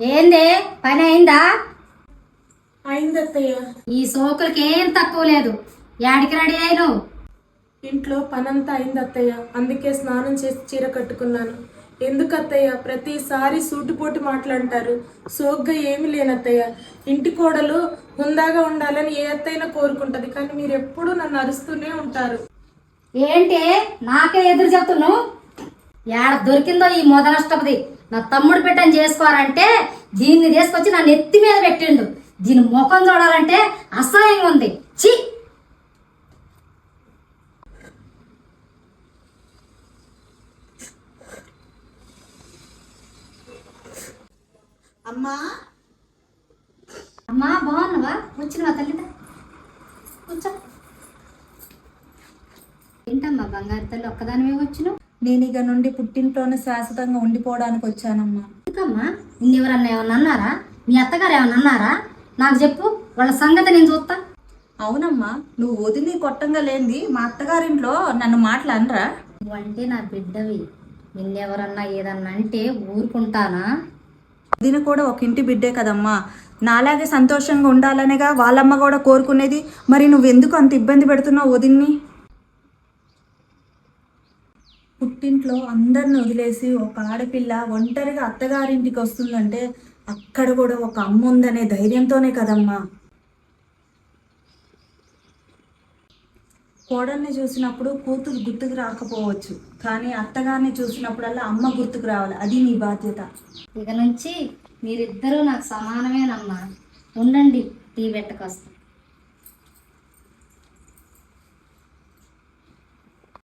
ఏందే? పని అయిందా? అయింది అత్తయ్య ఈ సోకులకి ఏం తక్కువ లేదు. యాడికి రెడీ అయిను ఇంట్లో పనంతా అయింది అత్తయ్య అందుకే స్నానం చేసి చీర కట్టుకున్నాను. ఎందుకు అత్తయ్య ప్రతిసారి సూటిపోటి మాట్లాంటారు సోగ్గా ఏమీ లేనత్తయ్య. ఇంటి కోడలు హుందాగా ఉండాలని ఏ అత్తయ్యన కోరుకుంటది. కానీ మీరు ఎప్పుడూ నన్ను అరుస్తూనే ఉంటారు. ఏంటి? నాకే ఎదురు చెప్తున్నావు? యాడ దొరికిందో ఈ మొదనష్టపది నా తమ్ముడు పెట్టని చేసుకోవాలంటే దీన్ని తీసుకొచ్చి నా నెత్తి మీద పెట్టిండు. దీని ముఖం చూడాలంటే అసహ్యంగా ఉంది. ఛీ! అమ్మా! అమ్మా బాగున్నావా? వచ్చినవా తల్లిద కూర్చో. ఏంటమ్మా బంగారు తల్లి ఒక్కదానివే వచ్చినావు నేను ఇక నుండి పుట్టింట్లోనే శాశ్వతంగా ఉండిపోవడానికి వచ్చానమ్మా. ఎందుకమ్మా? నిన్నెవరన్నా ఏమన్నా అన్నారా? మీ అత్తగారు ఏమన్నా అన్నారా? నాకు చెప్పు వాళ్ళ సంగతి నేను చూస్తా. అవునమ్మా నువ్వు వదిలి కొట్టంగా లేనిది మా అత్తగారింట్లో నన్ను మాట్లాడరా నువ్వంటే నా బిడ్డవి. నిన్నెవరన్నా ఏదన్నా అంటే ఊరుకుంటానా? వదిన కూడా ఒక ఇంటి బిడ్డే కదమ్మా. నాలాగే సంతోషంగా ఉండాలనేగా వాళ్ళమ్మ కూడా కోరుకునేది. మరి నువ్వెందుకు అంత ఇబ్బంది పెడుతున్నావు వదిన్ని? పుట్టింట్లో అందరిని వదిలేసి ఒక ఆడపిల్ల ఒంటరిగా అత్తగారింటికి వస్తుందంటే అక్కడ కూడా ఒక అమ్మ ఉందనే ధైర్యంతోనే కదమ్మా. కోడల్ని చూసినప్పుడు కూతురు గుర్తుకు రాకపోవచ్చు కానీ అత్తగారిని చూసినప్పుడల్లా అమ్మ గుర్తుకు రావాలి. అది నీ బాధ్యత. ఇక నుంచి మీరిద్దరూ నాకు సమానమేనమ్మా. ఉండండి టీ పెట్టకొస్తా.